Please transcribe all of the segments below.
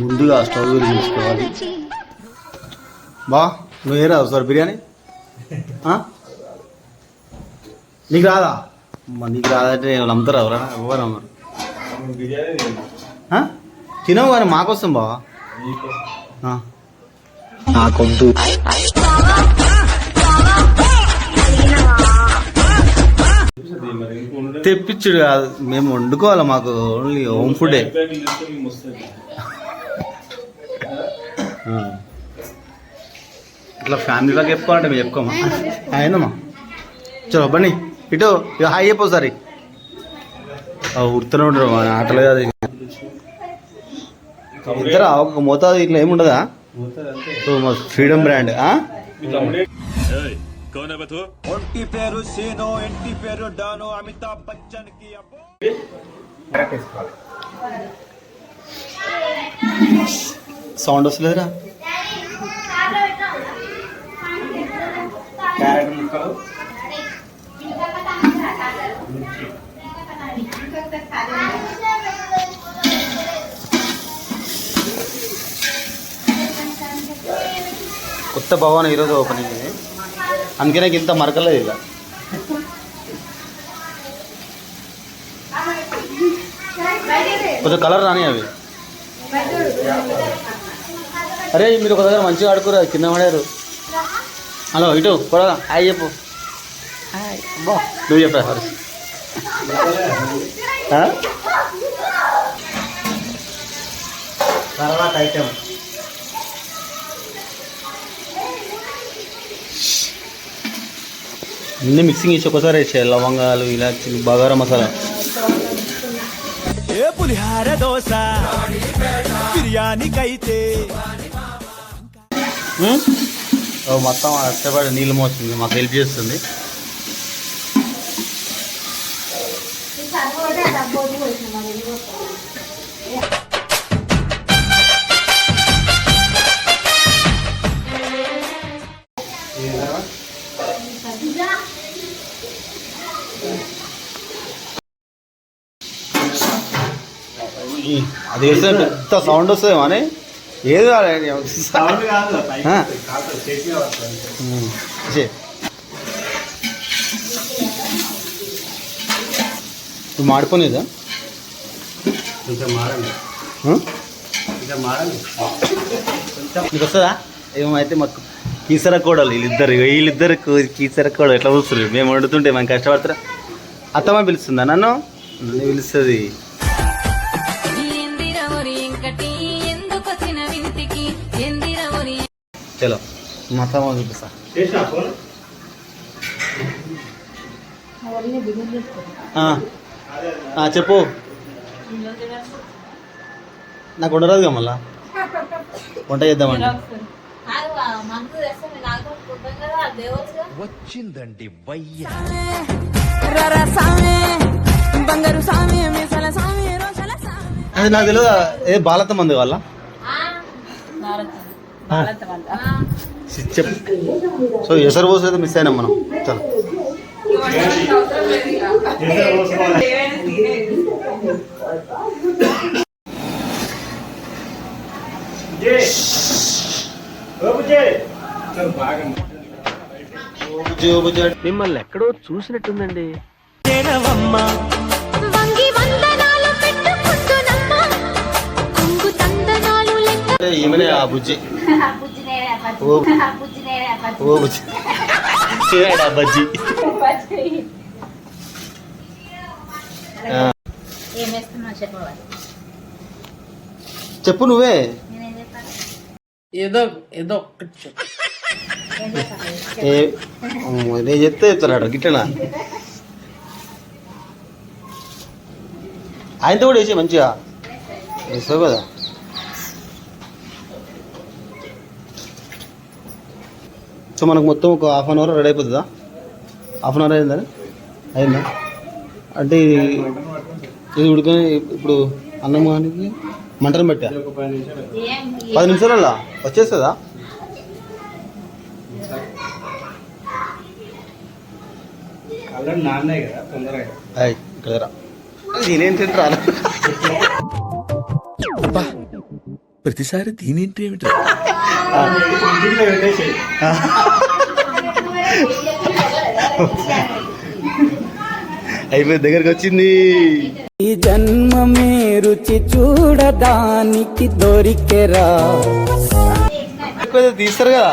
ముందుగా స్టవ్ వెలిగించుకోవాలి బా నువ్వు రావు సార్ బిర్యానీ? నీకు రాదా నీకు రాదంటే వాళ్ళు అమ్ముతారు ఎవరా ఎవరు అమ్మరు? తినవు కానీ మాకొస్తాం బావా. నాకొద్దు తెప్పించుడు కాదు మేము వండుకోవాలి మాకు ఓన్లీ హోమ్ ఫుడే. ఇట్లా ఫ్యామిలీలాగా చెప్పుకోవాలంటే మేము చెప్పుకోమా? అయిందమ్మా చలో బండి. ఇటు ఇక హాయ్ చెప్పు సరి ఉడుతూనే ఉండరు ఆటలు కాదు ఇద్దర? ఒక మోతాదు ఇట్లా ఏముండదా? Freedom brand. పేరు పేరు అమితాబ్ బచ్చన్కి సౌండ్ వస్తలేదురా. కొత్త భవన్ ఈరోజు ఓపెనింగ్ ఇది. అందుకే నాకు ఇంత మరకలేదు ఇలా. కొంచెం కలర్ రాని అవి. అరే మీరు ఒక దగ్గర మంచిగా ఆడుకోరు కింద పడారు. హలో ఇటు కూడా హాయ్ చెప్పు. నువ్వు చెప్పా హరి తర్వాత ఐటమ్ అన్ని మిక్సింగ్ చేసి ఒకసారి వేసేయాలి లవంగాలు ఇలాచి బగారా మసాలా. పులిహార దోశ. బిర్యానీకైతే. మొత్తం కష్టపడి నీళ్ళు మోస్తుంది. మాకు హెల్ప్ చేస్తుంది. అది వేస్తే ఎంత సౌండ్ వస్తుంది అని ఏదో మారండి. నీకు వస్తుందా? ఏమైతే మాకు కీసర కోడలు వీళ్ళిద్దరు వీళ్ళిద్దరు కీసర కోడలు ఎట్లా చూస్తారు మేము వండుతుంటే మనం కష్టపడతారా? అత్తమ్మ పిలుస్తుందా నన్ను పిలుస్తుంది. చలో మా అత్తమ్మ చూపిస్తా. చెప్పు. నాకు ఉండరాదుగా మళ్ళా? వంట చేద్దామండి. వచ్చిందండి వయ్య. బంగారు సామి మీసాల సామి రోషాల సామి. అది నాకు తెలియదు ఏ బాలత మంది వాళ్ళ? సో ఎసరు పోసు అయితే మిస్ అయినాం మనం. చలో. మిమ్మల్ని ఎక్కడో చూసినట్టుందండి. ఈమెనే ఆ బుజ్జి. ఓ ఓ బుజ్జి. ఆ బజ్జి చెప్పు నువ్వే. ఏదో ఏదో ఒక్కటి చెప్పు. నేను చెప్తే చెప్తాడు గిట్టనా? ఆయనతో కూడా వేసి మంచిగా. వేస్తావు కదా? సో మనకు మొత్తం ఒక హాఫ్ అన్ అవర్ రెడీ అయిపోతుందా? హాఫ్ అన్ అవర్ అయిందా? అయిందా? అంటే ఇది- ఇది ఉడుకొని ఇప్పుడు అన్నం కానీ మంటను పెట్టా? పది నిమిషాలల్లా? వచ్చేస్తుందా? ఇక్కడ రా. నేనేం తింటారా? ప్రతిసారి దీనింటి ఏమిటి? అయిపోయింది దగ్గరికి వచ్చింది. ఈ జన్మమే రుచి చూడడానికి దొరికెరా. అయిపోయింది తీస్తారు కదా?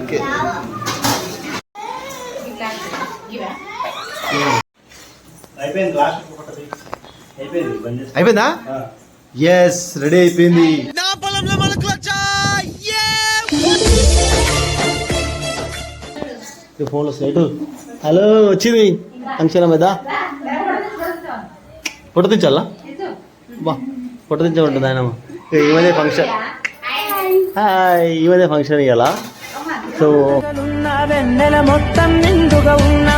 ఓకే. అయిపోయింది అయిపోయింది. ఎస్ రెడీ అయిపోయింది ఫోన్లో స్లైట్ హలో వచ్చింది. ఫంక్షన్ మీద. ఫోటో తెచ్చాలా బా ఫోటో తెచ్చమంటుంది ఆయన. ఈమెదే ఫంక్షన్ హాయ్ ఈమెదే ఫంక్షన్ ఇవ్వాలా సో వెన్నెల మొత్తం నిండుగా ఉన్నా